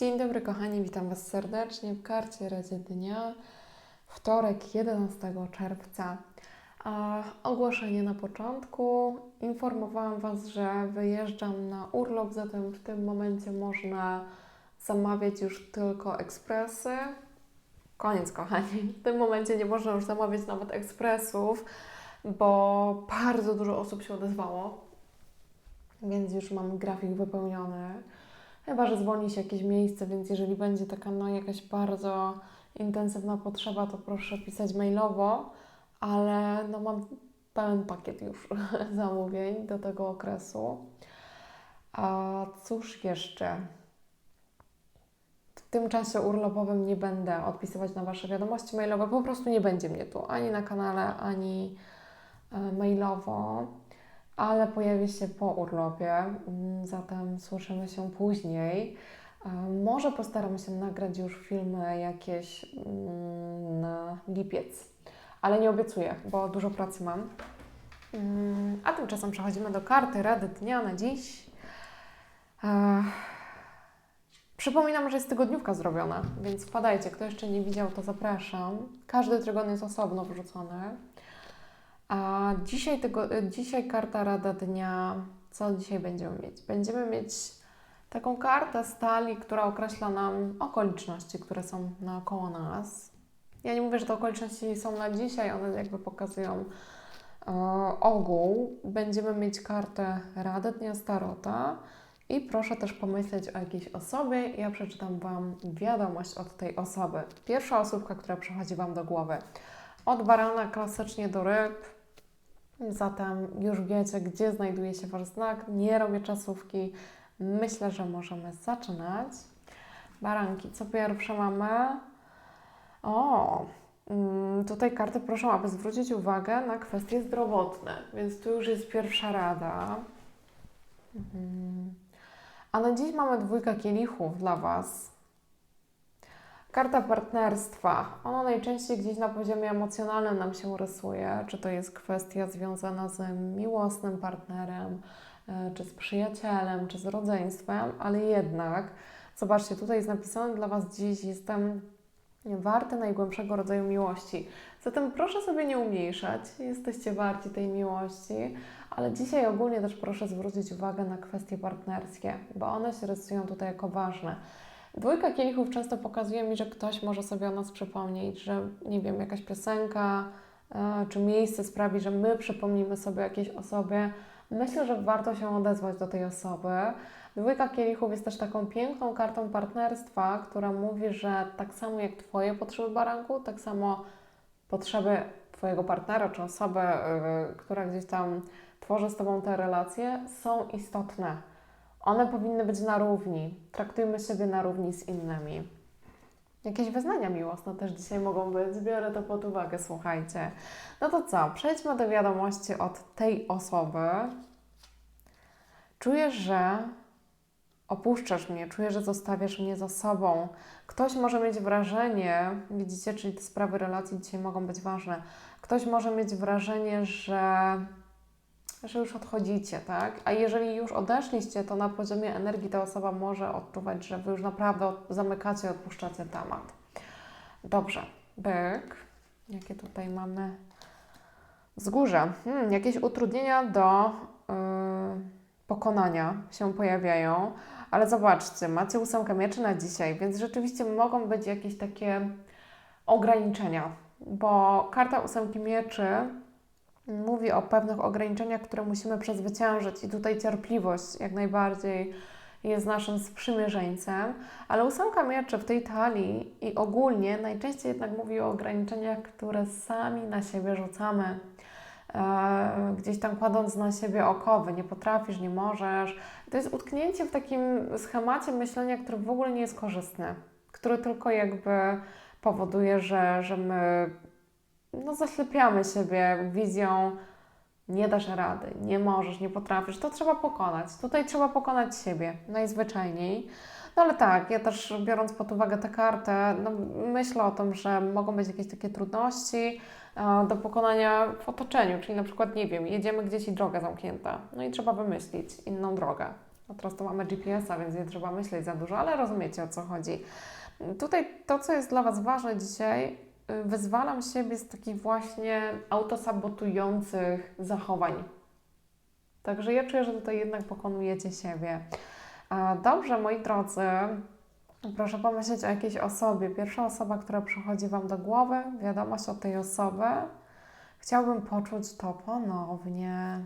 Dzień dobry kochani, witam Was serdecznie w karcie Radzie Dnia. Wtorek 11 czerwca. A ogłoszenie na początku. Informowałam Was, że wyjeżdżam na urlop, zatem w tym momencie można zamawiać już tylko ekspresy. Koniec kochani. W tym momencie nie można już zamawiać nawet ekspresów, bo bardzo dużo osób się odezwało, więc już mam grafik wypełniony. Chyba, że zwolni się jakieś miejsce, więc jeżeli będzie taka no, jakaś bardzo intensywna potrzeba, to proszę pisać mailowo, ale no, mam pełen pakiet już zamówień do tego okresu. A cóż jeszcze? W tym czasie urlopowym nie będę odpisywać na Wasze wiadomości mailowe, po prostu nie będzie mnie tu ani na kanale, ani e, mailowo ale pojawi się po urlopie, mm, zatem słyszymy się później. Może postaram się nagrać już filmy jakieś mm, na lipiec, ale nie obiecuję, bo dużo pracy mam. Mm, A tymczasem przechodzimy do karty Rady Dnia na dziś. Przypominam, że jest tygodniówka zrobiona, więc wpadajcie. Kto jeszcze nie widział, to zapraszam. Każdy trygon jest osobno wrzucony. A dzisiaj, tego, dzisiaj karta Rada Dnia. Co dzisiaj będziemy mieć? Będziemy mieć taką kartę stali, która określa nam okoliczności, które są naokoło nas. Ja nie mówię, że te okoliczności są na dzisiaj, one jakby pokazują e, ogół. Będziemy mieć kartę Rady Dnia Starota i proszę też pomyśleć o jakiejś osobie. Ja przeczytam Wam wiadomość od tej osoby. Pierwsza osóbka, która przychodzi Wam do głowy. Od barana klasycznie do ryb. Zatem już wiecie, gdzie znajduje się Wasz znak. Nie robię czasówki. Myślę, że możemy zaczynać. Baranki, co pierwsze mamy? O, mm, tutaj karty proszą, aby zwrócić uwagę na kwestie zdrowotne, więc tu już jest pierwsza rada. Mhm. A na dziś mamy dwójkę kielichów dla Was. Karta partnerstwa. Ona najczęściej gdzieś na poziomie emocjonalnym nam się rysuje. Czy to jest kwestia związana z miłosnym partnerem, e, czy z przyjacielem, czy z rodzeństwem, ale jednak, zobaczcie, tutaj jest napisane dla Was dziś, jestem warty najgłębszego rodzaju miłości. Zatem proszę sobie nie umniejszać, jesteście warci tej miłości, ale dzisiaj ogólnie też proszę zwrócić uwagę na kwestie partnerskie, bo one się rysują tutaj jako ważne. Dwójka kielichów często pokazuje mi, że ktoś może sobie o nas przypomnieć, że nie wiem, jakaś piosenka e, czy miejsce sprawi, że my przypomnimy sobie jakiejś osobie. Myślę, że warto się odezwać do tej osoby. Dwójka kielichów jest też taką piękną kartą partnerstwa, która mówi, że tak samo jak Twoje potrzeby baranku, tak samo potrzeby Twojego partnera czy osoby, yy, która gdzieś tam tworzy z Tobą te relacje, są istotne. One powinny być na równi. Traktujmy siebie na równi z innymi. Jakieś wyznania miłosne też dzisiaj mogą być. Biorę to pod uwagę, słuchajcie. No to co? Przejdźmy do wiadomości od tej osoby. Czuję, że opuszczasz mnie, czuję, że zostawiasz mnie za sobą. Ktoś może mieć wrażenie, widzicie, czyli te sprawy relacji dzisiaj mogą być ważne. Ktoś może mieć wrażenie, że że już odchodzicie, tak? A jeżeli już odeszliście, to na poziomie energii ta osoba może odczuwać, że Wy już naprawdę zamykacie, odpuszczacie temat. Dobrze, byk. Jakie tutaj mamy wzgórze? Hmm, jakieś utrudnienia do yy, pokonania się pojawiają, ale zobaczcie, macie ósemkę mieczy na dzisiaj, więc rzeczywiście mogą być jakieś takie ograniczenia, bo karta ósemki mieczy mówi o pewnych ograniczeniach, które musimy przezwyciężyć, i tutaj cierpliwość jak najbardziej jest naszym sprzymierzeńcem, ale ósemka mieczy w tej talii i ogólnie najczęściej jednak mówi o ograniczeniach, które sami na siebie rzucamy. E, gdzieś tam kładąc na siebie okowy, nie potrafisz, nie możesz. To jest utknięcie w takim schemacie myślenia, który w ogóle nie jest korzystny, który tylko jakby powoduje, że, że my no, zaślepiamy siebie wizją, nie dasz rady, nie możesz, nie potrafisz, to trzeba pokonać. Tutaj trzeba pokonać siebie, najzwyczajniej. No ale tak, ja też biorąc pod uwagę tę kartę, no, myślę o tym, że mogą być jakieś takie trudności e, do pokonania w otoczeniu, czyli na przykład, nie wiem, jedziemy gdzieś i droga zamknięta, no i trzeba wymyślić inną drogę. A teraz to mamy GPS-a, więc nie trzeba myśleć za dużo, ale rozumiecie o co chodzi. Tutaj to, co jest dla Was ważne dzisiaj, wyzwalam siebie z takich właśnie autosabotujących zachowań. Także ja czuję, że tutaj jednak pokonujecie siebie. Dobrze, moi drodzy, proszę pomyśleć o jakiejś osobie. Pierwsza osoba, która przychodzi Wam do głowy, wiadomość od tej osoby. Chciałbym poczuć to ponownie.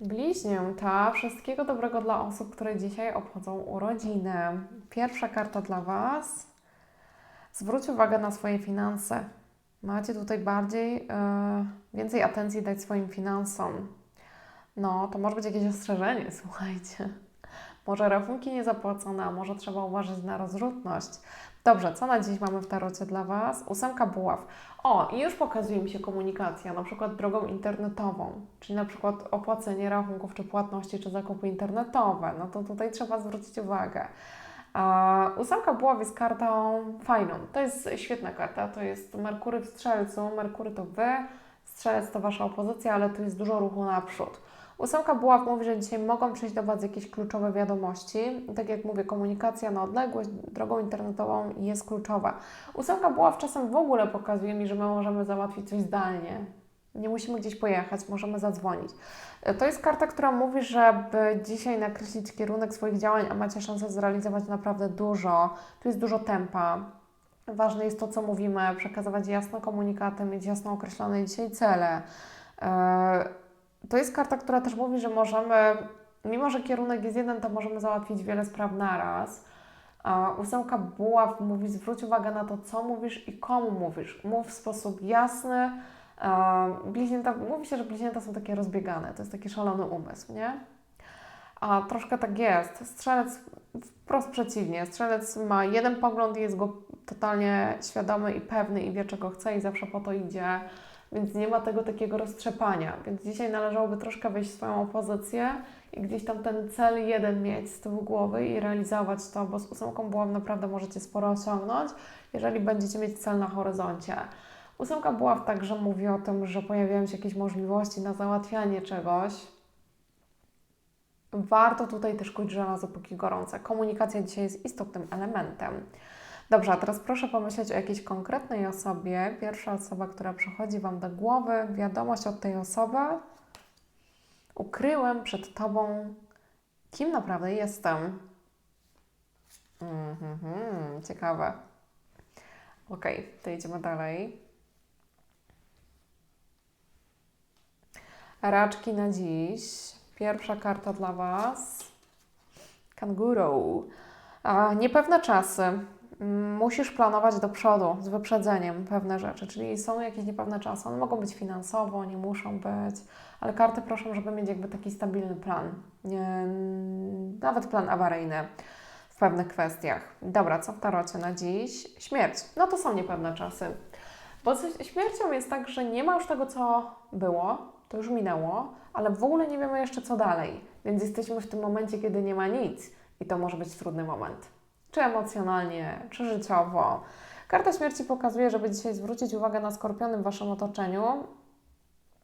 Bliźnięta, wszystkiego dobrego dla osób, które dzisiaj obchodzą urodziny. Pierwsza karta dla Was. Zwróć uwagę na swoje finanse. Macie tutaj bardziej, yy, więcej atencji dać swoim finansom. No, to może być jakieś ostrzeżenie, słuchajcie. Może rachunki niezapłacone, a może trzeba uważać na rozrzutność. Dobrze, co na dziś mamy w tarocie dla Was? Ósemka buław. O, i już pokazuje mi się komunikacja, na przykład drogą internetową, czyli na przykład opłacenie rachunków, czy płatności, czy zakupy internetowe. No to tutaj trzeba zwrócić uwagę. A ósemka buław jest kartą fajną. To jest świetna karta. To jest Merkury w Strzelcu. Merkury to Wy, Strzelec to Wasza opozycja, ale tu jest dużo ruchu naprzód. Ósemka buław mówi, że dzisiaj mogą przyjść do Was jakieś kluczowe wiadomości. Tak jak mówię, komunikacja na odległość drogą internetową jest kluczowa. Ósemka buław czasem w ogóle pokazuje mi, że my możemy załatwić coś zdalnie. Nie musimy gdzieś pojechać, możemy zadzwonić. To jest karta, która mówi, żeby dzisiaj nakreślić kierunek swoich działań, a macie szansę zrealizować naprawdę dużo. Tu jest dużo tempa. Ważne jest to, co mówimy, przekazywać jasne komunikaty, mieć jasno określone dzisiaj cele. To jest karta, która też mówi, że możemy, mimo że kierunek jest jeden, to możemy załatwić wiele spraw naraz. Ósemka buław mówi, zwróć uwagę na to, co mówisz i komu mówisz. Mów w sposób jasny, Bliźnięta, mówi się, że bliźnięta są takie rozbiegane, to jest taki szalony umysł, nie? A troszkę tak jest. Strzelec wprost przeciwnie. Strzelec ma jeden pogląd i jest go totalnie świadomy i pewny i wie, czego chce i zawsze po to idzie, więc nie ma tego takiego roztrzepania. Więc dzisiaj należałoby troszkę wejść w swoją opozycję i gdzieś tam ten cel jeden mieć z tyłu głowy i realizować to, bo z ósemką buław naprawdę możecie sporo osiągnąć, jeżeli będziecie mieć cel na horyzoncie. Ósemka buław także mówi o tym, że pojawiają się jakieś możliwości na załatwianie czegoś. Warto tutaj też kuć żelazo póki gorące. Komunikacja dzisiaj jest istotnym elementem. Dobrze, a teraz proszę pomyśleć o jakiejś konkretnej osobie. Pierwsza osoba, która przychodzi Wam do głowy, wiadomość od tej osoby. Ukryłem przed Tobą, kim naprawdę jestem. Mhm, ciekawe. Ok, to idziemy dalej. Raczki na dziś. Pierwsza karta dla Was. Kanguru. A, niepewne czasy. Musisz planować do przodu z wyprzedzeniem pewne rzeczy, czyli są jakieś niepewne czasy. One mogą być finansowo, nie muszą być, ale karty proszą, żeby mieć jakby taki stabilny plan, nie, nawet plan awaryjny w pewnych kwestiach. Dobra, co w tarocie na dziś? Śmierć. No to są niepewne czasy. Bo śmiercią jest tak, że nie ma już tego, co było, to już minęło, ale w ogóle nie wiemy jeszcze co dalej, więc jesteśmy w tym momencie, kiedy nie ma nic i to może być trudny moment. Czy emocjonalnie, czy życiowo. Karta śmierci pokazuje, żeby dzisiaj zwrócić uwagę na skorpiony w Waszym otoczeniu,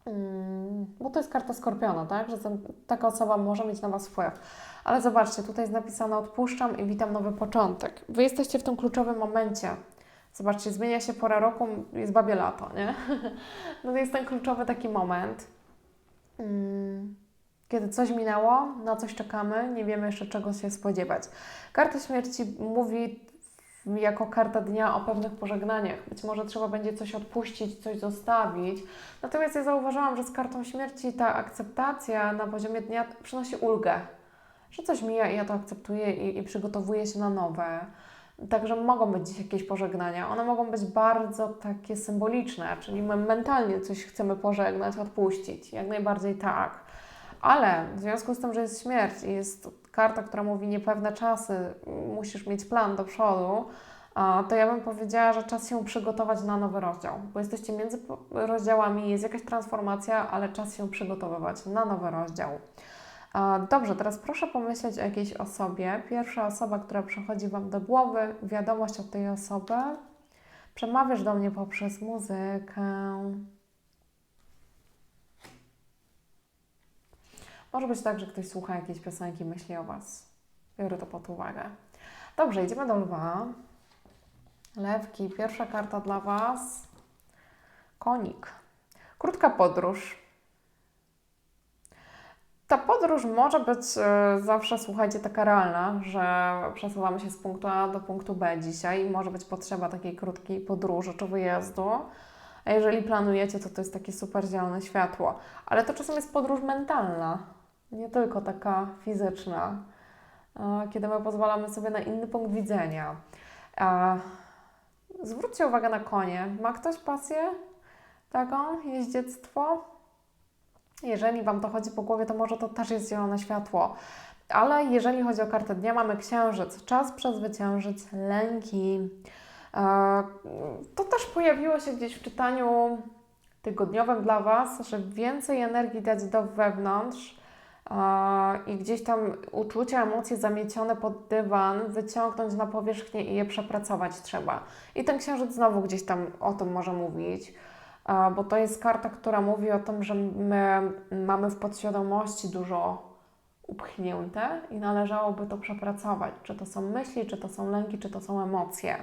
mm, bo to jest karta skorpiona, tak? Że ten, taka osoba może mieć na Was wpływ. Ale zobaczcie, tutaj jest napisane odpuszczam i witam nowy początek. Wy jesteście w tym kluczowym momencie. Zobaczcie, zmienia się pora roku, jest babie lato, nie? No to jest ten kluczowy taki moment. Mm, kiedy coś minęło, na coś czekamy, nie wiemy jeszcze czego się spodziewać. Karta śmierci mówi jako karta dnia o pewnych pożegnaniach. Być może trzeba będzie coś odpuścić, coś zostawić. Natomiast ja zauważyłam, że z kartą śmierci ta akceptacja na poziomie dnia przynosi ulgę. Że coś mija i ja to akceptuję i, i przygotowuję się na nowe. Także mogą być dziś jakieś pożegnania. One mogą być bardzo takie symboliczne, czyli my mentalnie coś chcemy pożegnać, odpuścić. Jak najbardziej tak. Ale w związku z tym, że jest śmierć i jest karta, która mówi niepewne czasy, musisz mieć plan do przodu, to ja bym powiedziała, że czas się przygotować na nowy rozdział, bo jesteście między rozdziałami, jest jakaś transformacja, ale czas się przygotowywać na nowy rozdział. Dobrze, teraz proszę pomyśleć o jakiejś osobie. Pierwsza osoba, która przychodzi Wam do głowy, wiadomość od tej osoby. Przemawiasz do mnie poprzez muzykę. Może być tak, że ktoś słucha jakiejś piosenki, myśli o Was. Biorę to pod uwagę. Dobrze, idziemy do lwa. Lewki, pierwsza karta dla Was. Konik. Krótka podróż. Ta podróż może być e, zawsze, słuchajcie, taka realna, że przesuwamy się z punktu A do punktu B dzisiaj i może być potrzeba takiej krótkiej podróży czy wyjazdu. A jeżeli planujecie, to to jest takie super zielone światło. Ale to czasem jest podróż mentalna, nie tylko taka fizyczna, e, kiedy my pozwalamy sobie na inny punkt widzenia. Zwróćcie uwagę na konie. Ma ktoś pasję taką, jeździectwo? Jeżeli Wam to chodzi po głowie, to może to też jest zielone światło. Ale jeżeli chodzi o kartę dnia, mamy księżyc. Czas przezwyciężyć lęki. E, To też pojawiło się gdzieś w czytaniu tygodniowym dla Was, że więcej energii dać do wewnątrz i gdzieś tam uczucia, emocje zamiecione pod dywan, wyciągnąć na powierzchnię i je przepracować trzeba. I ten księżyc znowu gdzieś tam o tym może mówić bo to jest karta, która mówi o tym, że my mamy w podświadomości dużo upchnięte i należałoby to przepracować. Czy to są myśli, czy to są lęki, czy to są emocje.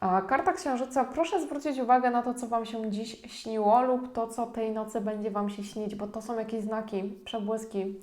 Karta Księżyca, proszę zwrócić uwagę na to, co Wam się dziś śniło lub to, co tej nocy będzie Wam się śnić, bo to są jakieś znaki, przebłyski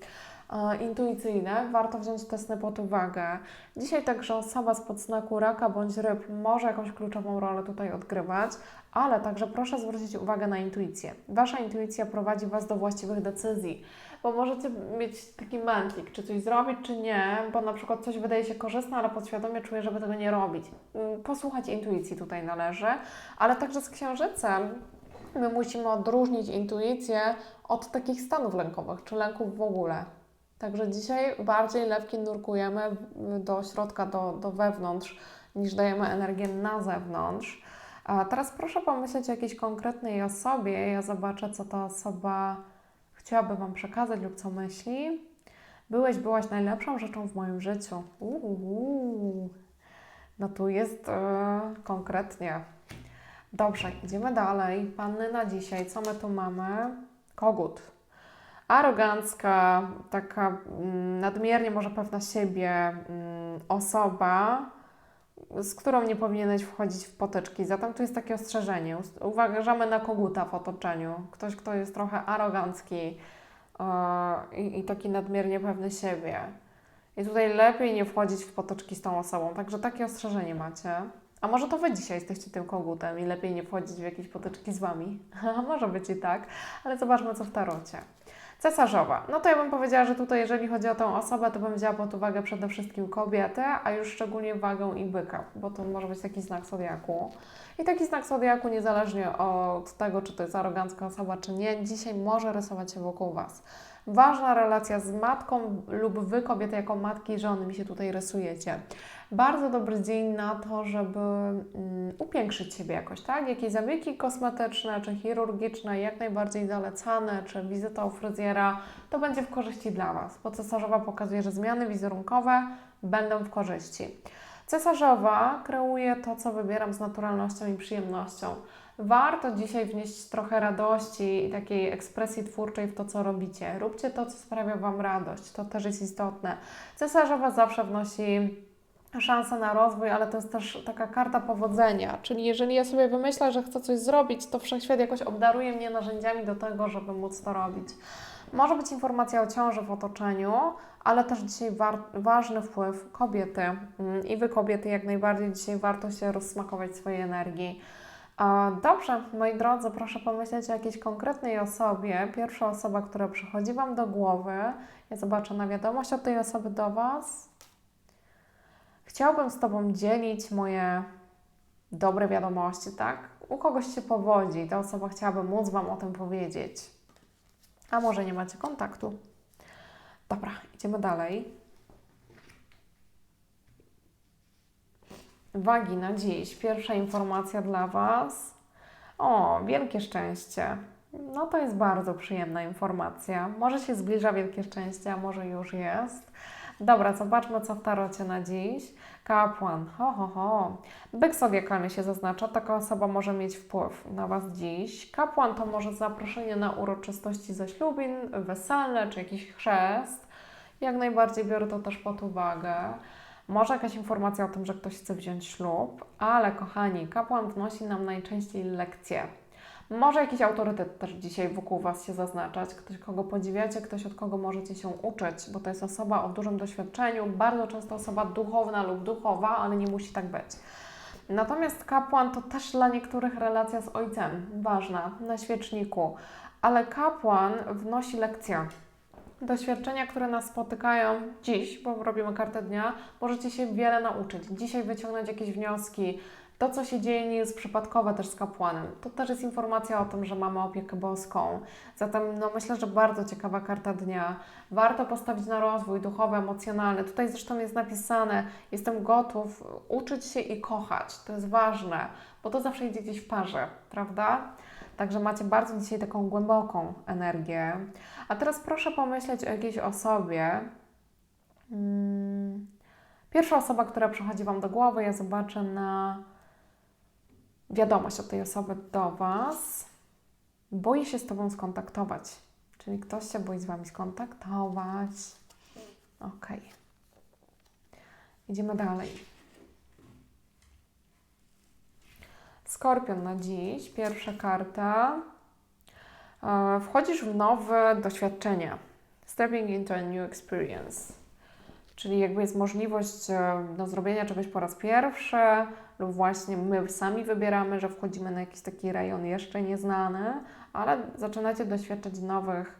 intuicyjne. Warto wziąć te sny pod uwagę. Dzisiaj także osoba spod znaku raka bądź ryb może jakąś kluczową rolę tutaj odgrywać, ale także proszę zwrócić uwagę na intuicję. Wasza intuicja prowadzi Was do właściwych decyzji, bo możecie mieć taki mętlik, czy coś zrobić, czy nie, bo na przykład coś wydaje się korzystne, ale podświadomie czuję, żeby tego nie robić. Mm, Posłuchać intuicji tutaj należy, ale także z księżycem my musimy odróżnić intuicję od takich stanów lękowych, czy lęków w ogóle. Także dzisiaj bardziej lewki nurkujemy do środka, do, do wewnątrz, niż dajemy energię na zewnątrz. A teraz proszę pomyśleć o jakiejś konkretnej osobie. Ja zobaczę, co ta osoba chciałaby Wam przekazać lub co myśli. Byłeś, byłaś najlepszą rzeczą w moim życiu. Uuu. No tu jest e, konkretnie. Dobrze, idziemy dalej. Panny na dzisiaj. Co my tu mamy? Kogut. Arogancka, taka mm, nadmiernie może pewna siebie mm, osoba, z którą nie powinieneś wchodzić w potyczki. Zatem tu jest takie ostrzeżenie. Uważamy na koguta w otoczeniu. Ktoś, kto jest trochę arogancki e, i, taki nadmiernie pewny siebie. I tutaj lepiej nie wchodzić w potyczki z tą osobą. Także takie ostrzeżenie macie. A może to Wy dzisiaj jesteście tym kogutem i lepiej nie wchodzić w jakieś potyczki z Wami? Może być i tak, ale zobaczmy co w tarocie. Cesarzowa. No to ja bym powiedziała, że tutaj jeżeli chodzi o tą osobę, to bym wzięła pod uwagę przede wszystkim kobietę, a już szczególnie wagę i byka, bo to może być taki znak zodiaku. I taki znak zodiaku, niezależnie od tego, czy to jest arogancka osoba, czy nie, dzisiaj może rysować się wokół Was. Ważna relacja z matką lub Wy, kobiety, jako matki żony mi się tutaj rysujecie. Bardzo dobry dzień na to, żeby mm, upiększyć siebie jakoś, tak? Jakieś zabiegi kosmetyczne czy chirurgiczne, jak najbardziej zalecane, czy wizyta u fryzjera, to będzie w korzyści dla Was, bo cesarzowa pokazuje, że zmiany wizerunkowe będą w korzyści. Cesarzowa kreuje to, co wybieram z naturalnością i przyjemnością. Warto dzisiaj wnieść trochę radości i takiej ekspresji twórczej w to, co robicie. Róbcie to, co sprawia Wam radość. To też jest istotne. Cesarzowa zawsze wnosi szansę na rozwój, ale to jest też taka karta powodzenia. Czyli jeżeli ja sobie wymyślę, że chcę coś zrobić, to wszechświat jakoś obdaruje mnie narzędziami do tego, żeby móc to robić. Może być informacja o ciąży w otoczeniu, ale też dzisiaj war- ważny wpływ kobiety. Mm, I Wy kobiety jak najbardziej dzisiaj warto się rozsmakować swojej energii. Dobrze, moi drodzy, proszę pomyśleć o jakiejś konkretnej osobie. Pierwsza osoba, która przychodzi Wam do głowy. Ja zobaczę na wiadomość od tej osoby do Was. Chciałbym z Tobą dzielić moje dobre wiadomości, tak? U kogoś się powodzi, ta osoba chciałaby móc Wam o tym powiedzieć. A może nie macie kontaktu? Dobra, idziemy dalej. Wagi na dziś. Pierwsza informacja dla Was. O, wielkie szczęście. No to jest bardzo przyjemna informacja. Może się zbliża wielkie szczęście, a może już jest. Dobra, zobaczmy, co w tarocie na dziś. Kapłan, ho, ho, ho. Byk zodiakalny się zaznacza, taka osoba może mieć wpływ na Was dziś. Kapłan to może zaproszenie na uroczystości zaślubin, weselne czy jakiś chrzest. Jak najbardziej biorę to też pod uwagę. Może jakaś informacja o tym, że ktoś chce wziąć ślub, ale kochani, kapłan wnosi nam najczęściej lekcje. Może jakiś autorytet też dzisiaj wokół Was się zaznaczać, ktoś, kogo podziwiacie, ktoś, od kogo możecie się uczyć, bo to jest osoba o dużym doświadczeniu, bardzo często osoba duchowna lub duchowa, ale nie musi tak być. Natomiast kapłan to też dla niektórych relacja z ojcem, ważna, na świeczniku, ale kapłan wnosi lekcje. Doświadczenia, które nas spotykają dziś, bo robimy kartę dnia, możecie się wiele nauczyć. Dzisiaj wyciągnąć jakieś wnioski, to, co się dzieje, nie jest przypadkowe też z kapłanem. To też jest informacja o tym, że mamy opiekę boską. Zatem no, myślę, że bardzo ciekawa karta dnia. Warto postawić na rozwój duchowy, emocjonalny. Tutaj zresztą jest napisane, jestem gotów uczyć się i kochać. To jest ważne, bo to zawsze idzie gdzieś w parze, prawda? Także macie bardzo dzisiaj taką głęboką energię. A teraz proszę pomyśleć o jakiejś osobie. Hmm. Pierwsza osoba, która przychodzi Wam do głowy, ja zobaczę na wiadomość od tej osoby do Was. Boi się z Tobą skontaktować. Czyli ktoś się boi z Wami skontaktować. Ok. Idziemy dalej. Skorpion na dziś, pierwsza karta. E, wchodzisz w nowe doświadczenia. Stepping into a new experience. Czyli jakby jest możliwość e, do zrobienia czegoś po raz pierwszy, lub właśnie my sami wybieramy, że wchodzimy na jakiś taki rejon jeszcze nieznany, ale zaczynacie doświadczać nowych,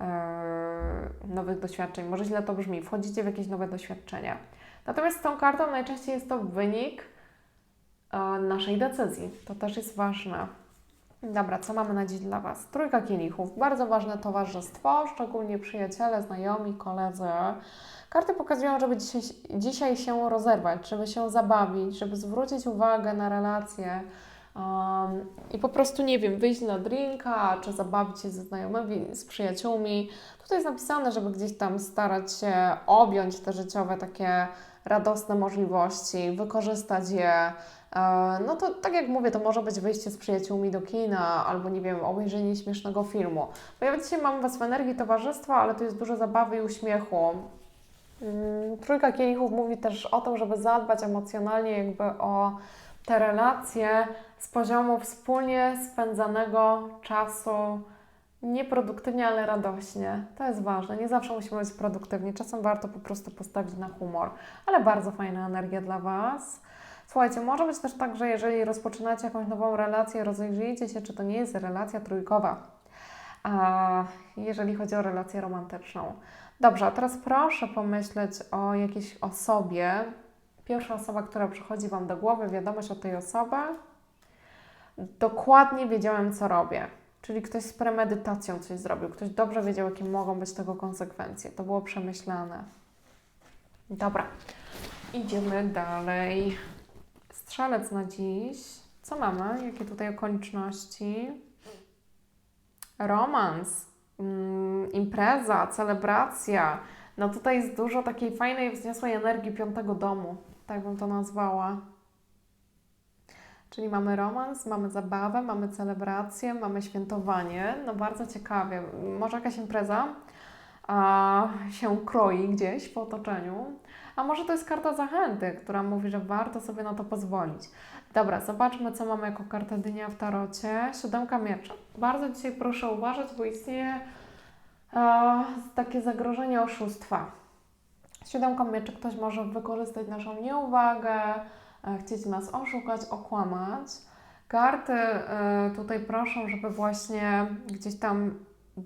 yy, nowych doświadczeń. Może źle to brzmi, wchodzicie w jakieś nowe doświadczenia. Natomiast z tą kartą najczęściej jest to wynik naszej decyzji. To też jest ważne. Dobra, co mamy na dziś dla Was? Trójka kielichów. Bardzo ważne towarzystwo, szczególnie przyjaciele, znajomi, koledzy. Karty pokazują, żeby dzisiaj, dzisiaj się rozerwać, żeby się zabawić, żeby zwrócić uwagę na relacje um, i po prostu, nie wiem, wyjść na drinka, czy zabawić się ze znajomymi, z przyjaciółmi. Tutaj jest napisane, żeby gdzieś tam starać się objąć te życiowe takie radosne możliwości, wykorzystać je. E, no to tak jak mówię, to może być wyjście z przyjaciółmi do kina, albo nie wiem, obejrzenie śmiesznego filmu. Bo ja dzisiaj mam Was w energii towarzystwa, ale tu jest dużo zabawy i uśmiechu. Mm, trójka kielichów mówi też o tym, żeby zadbać emocjonalnie jakby o te relacje z poziomu wspólnie spędzanego czasu nieproduktywnie, ale radośnie. To jest ważne. Nie zawsze musimy być produktywni. Czasem warto po prostu postawić na humor, ale bardzo fajna energia dla Was. Słuchajcie, może być też tak, że jeżeli rozpoczynacie jakąś nową relację, rozejrzyjcie się, czy to nie jest relacja trójkowa. A jeżeli chodzi o relację romantyczną. Dobrze, a teraz proszę pomyśleć o jakiejś osobie. Pierwsza osoba, która przychodzi Wam do głowy, wiadomość o tej osobie. Dokładnie wiedziałem, co robię. Czyli ktoś z premedytacją coś zrobił, ktoś dobrze wiedział, jakie mogą być tego konsekwencje. To było przemyślane. Dobra, idziemy dalej. Strzelec na dziś. Co mamy? Jakie tutaj okoliczności? Romans mm, impreza, celebracja. No tutaj jest dużo takiej fajnej, wzniosłej energii piątego domu, tak bym to nazwała. Czyli mamy romans, mamy zabawę, mamy celebrację, mamy świętowanie. No bardzo ciekawie. Może jakaś impreza a, się kroi gdzieś w otoczeniu. A może to jest karta zachęty, która mówi, że warto sobie na to pozwolić. Dobra, zobaczmy, co mamy jako kartę dnia w tarocie. Siódemka miecza. Bardzo dzisiaj proszę uważać, bo istnieje e, takie zagrożenie oszustwa. Siódemką mieczy ktoś może wykorzystać naszą nieuwagę, e, chcieć nas oszukać, okłamać. Karty e, tutaj proszą, żeby właśnie gdzieś tam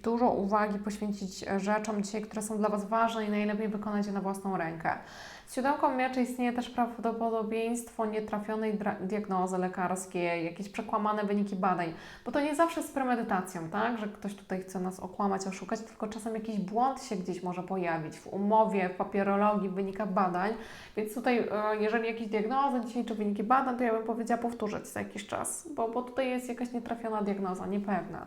dużo uwagi poświęcić rzeczom dzisiaj, które są dla Was ważne i najlepiej wykonać je na własną rękę. Z siódemką mieczy istnieje też prawdopodobieństwo nietrafionej diagnozy lekarskiej, jakieś przekłamane wyniki badań, bo to nie zawsze z premedytacją, tak, że ktoś tutaj chce nas okłamać, oszukać, tylko czasem jakiś błąd się gdzieś może pojawić w umowie, w papierologii, w wynikach badań, więc tutaj e, jeżeli jakieś diagnozy dzisiaj czy wyniki badań, to ja bym powiedziała powtórzyć za jakiś czas, bo, bo tutaj jest jakaś nietrafiona diagnoza, niepewna.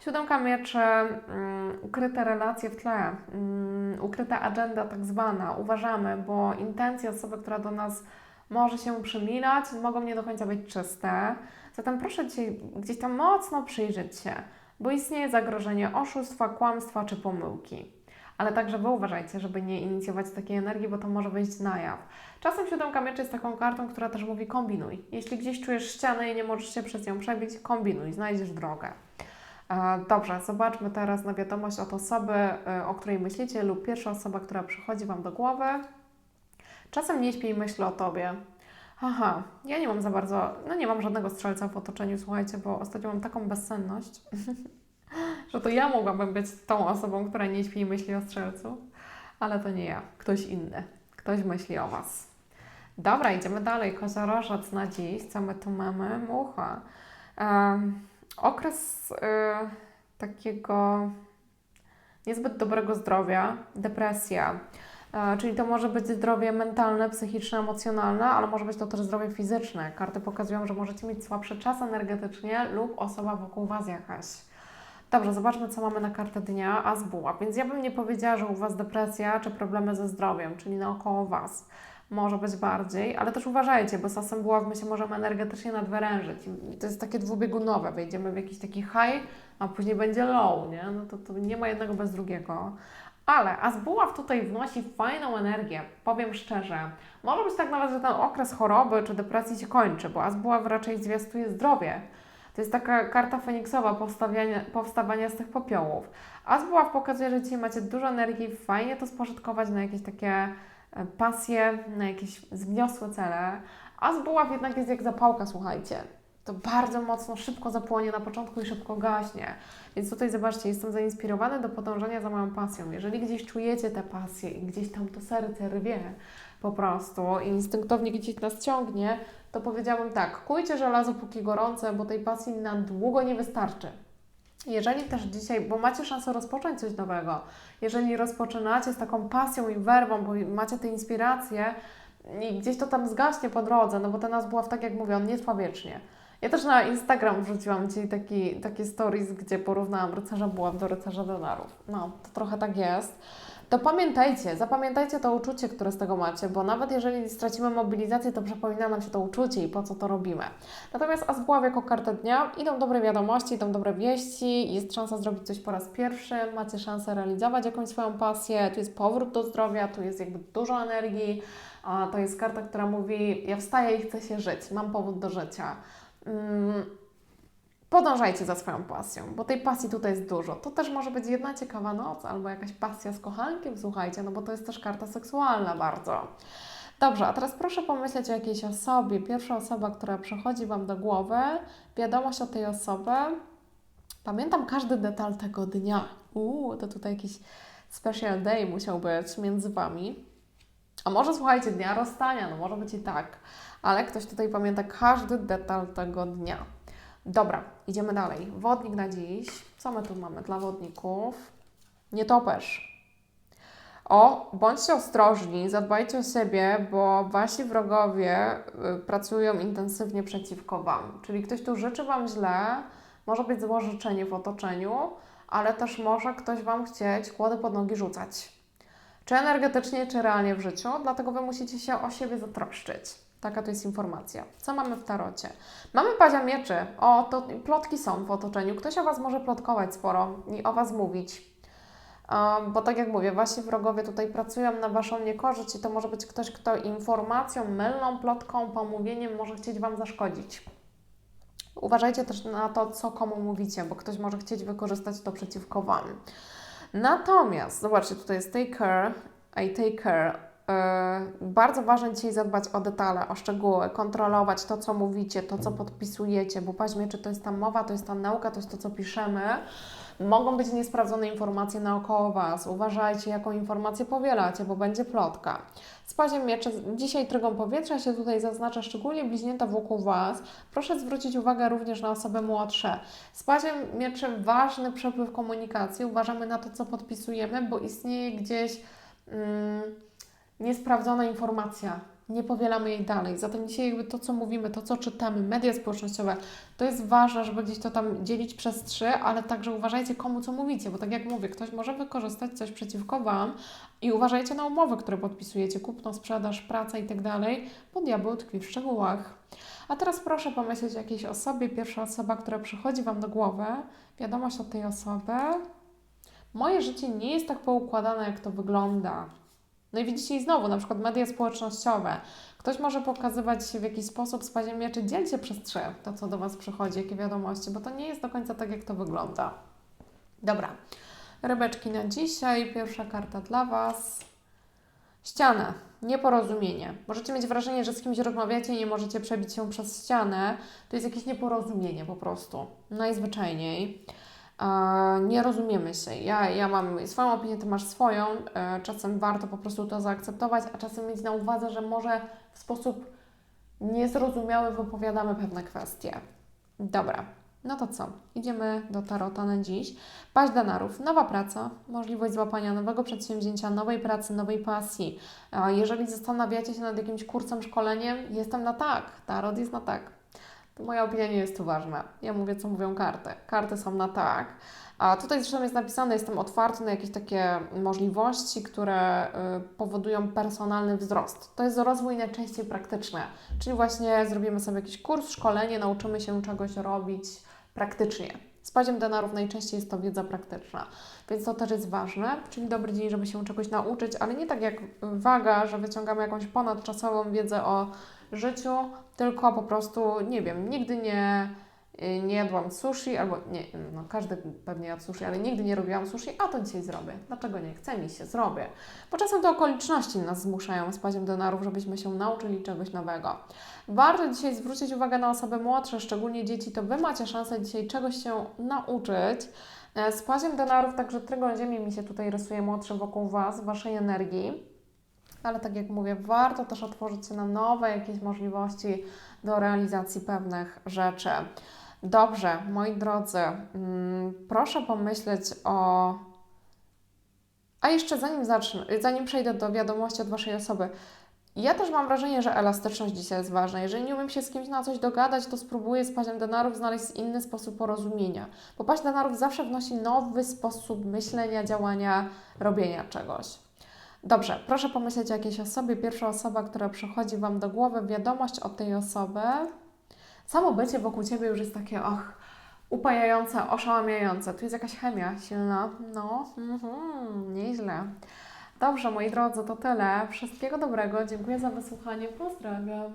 Siódemka mieczy, um, ukryte relacje w tle. Mm, ukryta agenda tak zwana. Uważamy, bo intencje osoby, która do nas może się przymilać, mogą nie do końca być czyste. Zatem proszę dzisiaj gdzieś tam mocno przyjrzeć się, bo istnieje zagrożenie oszustwa, kłamstwa czy pomyłki. Ale także Wy uważajcie, żeby nie inicjować takiej energii, bo to może wyjść na jaw. Czasem siódemka mieczy jest taką kartą, która też mówi kombinuj. Jeśli gdzieś czujesz ścianę i nie możesz się przez nią przebić, kombinuj, znajdziesz drogę. E, Dobrze, zobaczmy teraz na wiadomość od osoby, e, o której myślicie, lub pierwsza osoba, która przychodzi Wam do głowy. Czasem nie śpi i myśli o Tobie. Aha, ja nie mam za bardzo, no nie mam żadnego strzelca w otoczeniu, słuchajcie, bo ostatnio mam taką bezsenność, że to ja mogłabym być tą osobą, która nie śpi i myśli o strzelcu, ale to nie ja, ktoś inny, ktoś myśli o Was. Dobra, idziemy dalej. Koziorożec na dziś, co my tu mamy? Mucha. Um, okres y, takiego niezbyt dobrego zdrowia, depresja, E, Czyli to może być zdrowie mentalne, psychiczne, emocjonalne, ale może być to też zdrowie fizyczne. Karty pokazują, że możecie mieć słabszy czas energetycznie lub osoba wokół Was jakaś. Dobrze, zobaczmy, co mamy na kartę dnia, a z buła. Więc ja bym nie powiedziała, że u Was depresja czy problemy ze zdrowiem, czyli naokoło Was. Może być bardziej, ale też uważajcie, bo z asem buław my się możemy energetycznie nadwyrężyć. To jest takie dwubiegunowe. Wejdziemy w jakiś taki high, a później będzie low, nie? No to, to nie ma jednego bez drugiego. Ale Azbuław tutaj wnosi fajną energię, powiem szczerze. Może być tak nawet, że ten okres choroby czy depresji się kończy, bo Azbuław raczej zwiastuje zdrowie. To jest taka karta feniksowa powstawania, z tych popiołów. Azbuław pokazuje, że dzisiaj macie dużo energii, fajnie to spożytkować na jakieś takie e, pasje, na jakieś wzniosłe cele. Azbuław jednak jest jak zapałka, słuchajcie to bardzo mocno szybko zapłonie na początku i szybko gaśnie. Więc tutaj zobaczcie, jestem zainspirowany do podążania za moją pasją. Jeżeli gdzieś czujecie tę pasję i gdzieś tam to serce rwie po prostu i instynktownie gdzieś nas ciągnie, to powiedziałabym tak, kujcie żelazo póki gorące, bo tej pasji na długo nie wystarczy. Jeżeli też dzisiaj, bo macie szansę rozpocząć coś nowego, jeżeli rozpoczynacie z taką pasją i werwą, bo macie te inspiracje i gdzieś to tam zgaśnie po drodze, no bo ten nas była, tak jak mówię, on nie trwa wiecznie. Ja też na Instagram wrzuciłam dzisiaj taki, takie stories, gdzie porównałam rycerza buław do rycerza dolarów. No, to trochę tak jest. To pamiętajcie, zapamiętajcie to uczucie, które z tego macie, bo nawet jeżeli stracimy mobilizację, to przypomina nam się to uczucie i po co to robimy. Natomiast Azbuław jako kartę dnia, idą dobre wiadomości, idą dobre wieści, jest szansa zrobić coś po raz pierwszy, macie szansę realizować jakąś swoją pasję, tu jest powrót do zdrowia, tu jest jakby dużo energii, a to jest karta, która mówi, ja wstaję i chcę się żyć, mam powód do życia. Mm, podążajcie za swoją pasją, bo tej pasji tutaj jest dużo. To też może być jedna ciekawa noc albo jakaś pasja z kochankiem, słuchajcie, no bo to jest też karta seksualna bardzo. Dobrze, a teraz proszę pomyśleć o jakiejś osobie. Pierwsza osoba, która przychodzi Wam do głowy, wiadomość o tej osobie. Pamiętam każdy detal tego dnia. Uuu, to tutaj jakiś special day musiał być między Wami. A może słuchajcie, dnia rozstania, no może być i tak ale ktoś tutaj pamięta każdy detal tego dnia. Dobra, idziemy dalej. Wodnik na dziś. Co my tu mamy dla wodników? Nietoperz. O, bądźcie ostrożni, zadbajcie o siebie, bo wasi wrogowie y, pracują intensywnie przeciwko Wam. Czyli ktoś tu życzy Wam źle, może być zło życzenie w otoczeniu, ale też może ktoś Wam chcieć kłody pod nogi rzucać. Czy energetycznie, czy realnie w życiu, dlatego Wy musicie się o siebie zatroszczyć. Taka to jest informacja. Co mamy w tarocie? Mamy pazia mieczy. O, to plotki są w otoczeniu. Ktoś o Was może plotkować sporo i o Was mówić. Bo tak jak mówię, Wasi wrogowie tutaj pracują na Waszą niekorzyść i to może być ktoś, kto informacją, mylną plotką, pomówieniem może chcieć Wam zaszkodzić. Uważajcie też na to, co komu mówicie, bo ktoś może chcieć wykorzystać to przeciwko Wam. Natomiast, zobaczcie, tutaj jest take care, I take care bardzo ważne dzisiaj zadbać o detale, o szczegóły, kontrolować to, co mówicie, to, co podpisujecie, bo paźmie, czy to jest tam mowa, to jest tam nauka, to jest to, co piszemy. Mogą być niesprawdzone informacje naokoło Was. Uważajcie, jaką informację powielacie, bo będzie plotka. Z paziem mieczy, dzisiaj trygą powietrza się tutaj zaznacza szczególnie bliźnięta wokół Was. Proszę zwrócić uwagę również na osoby młodsze. Z paziem mieczy ważny przepływ komunikacji. Uważamy na to, co podpisujemy, bo istnieje gdzieś... Hmm, niesprawdzona informacja nie powielamy jej dalej. Zatem dzisiaj jakby to, co mówimy, to, co czytamy, media społecznościowe, to jest ważne, żeby gdzieś to tam dzielić przez trzy, ale także uważajcie, komu co mówicie, bo tak jak mówię, ktoś może wykorzystać coś przeciwko Wam i uważajcie na umowy, które podpisujecie, kupno, sprzedaż, praca i tak bo diabeł tkwi w szczegółach. A teraz proszę pomyśleć o jakiejś osobie, pierwsza osoba, która przychodzi Wam do głowy, wiadomość od tej osoby. Moje życie nie jest tak poukładane, jak to wygląda. No i widzicie i znowu, na przykład media społecznościowe. Ktoś może pokazywać się w jakiś sposób z paziem mieczy. Dzielcie przez trzy to, co do Was przychodzi, jakie wiadomości, bo to nie jest do końca tak, jak to wygląda. Dobra. Rybeczki na dzisiaj. Pierwsza karta dla Was. Ściana. Nieporozumienie. Możecie mieć wrażenie, że z kimś rozmawiacie i nie możecie przebić się przez ścianę. To jest jakieś nieporozumienie po prostu. Najzwyczajniej. E, nie rozumiemy się. Ja, ja mam swoją opinię, ty masz swoją. E, czasem warto po prostu to zaakceptować, a czasem mieć na uwadze, że może w sposób niezrozumiały wypowiadamy pewne kwestie. Dobra, no to co? Idziemy do tarota na dziś. Paść denarów, nowa praca, możliwość złapania nowego przedsięwzięcia, nowej pracy, nowej pasji. A jeżeli zastanawiacie się nad jakimś kursem, szkoleniem, jestem na tak. Tarot jest na tak. Moja opinia nie jest tu ważna. Ja mówię, co mówią karty. Karty są na tak. A tutaj zresztą jest napisane, jestem otwarty na jakieś takie możliwości, które y, powodują personalny wzrost. To jest rozwój najczęściej praktyczny, czyli właśnie zrobimy sobie jakiś kurs, szkolenie, nauczymy się czegoś robić praktycznie. Z denarów najczęściej jest to wiedza praktyczna, więc to też jest ważne, czyli dobry dzień, żeby się czegoś nauczyć, ale nie tak jak waga, że wyciągamy jakąś ponadczasową wiedzę o życiu, tylko po prostu, nie wiem, nigdy nie, nie jadłam sushi, albo nie, no każdy pewnie jadł sushi, ale nigdy nie robiłam sushi, a to dzisiaj zrobię. Dlaczego nie? Chce mi się, zrobię. Bo czasem to okoliczności nas zmuszają z padziem denarów, żebyśmy się nauczyli czegoś nowego. Warto dzisiaj zwrócić uwagę na osoby młodsze, szczególnie dzieci, to Wy macie szansę dzisiaj czegoś się nauczyć. E, Z paziem denarów także trygon ziemi mi się tutaj rysuje młodszy wokół Was, Waszej energii. Ale tak jak mówię, warto też otworzyć się na nowe jakieś możliwości do realizacji pewnych rzeczy. Dobrze, moi drodzy, mm, proszę pomyśleć o. A jeszcze zanim zacznę, zanim przejdę do wiadomości od Waszej osoby, ja też mam wrażenie, że elastyczność dzisiaj jest ważna. Jeżeli nie umiem się z kimś na coś dogadać, to spróbuję z paziem denarów znaleźć inny sposób porozumienia. Bo paź denarów zawsze wnosi nowy sposób myślenia, działania, robienia czegoś. Dobrze, proszę pomyśleć o jakiejś osobie. Pierwsza osoba, która przychodzi Wam do głowy, wiadomość od tej osoby. Samo bycie wokół Ciebie już jest takie, och, upajające, oszałamiające. Tu jest jakaś chemia silna. No, mhm, nieźle. Dobrze, moi drodzy, to tyle. Wszystkiego dobrego. Dziękuję za wysłuchanie. Pozdrawiam.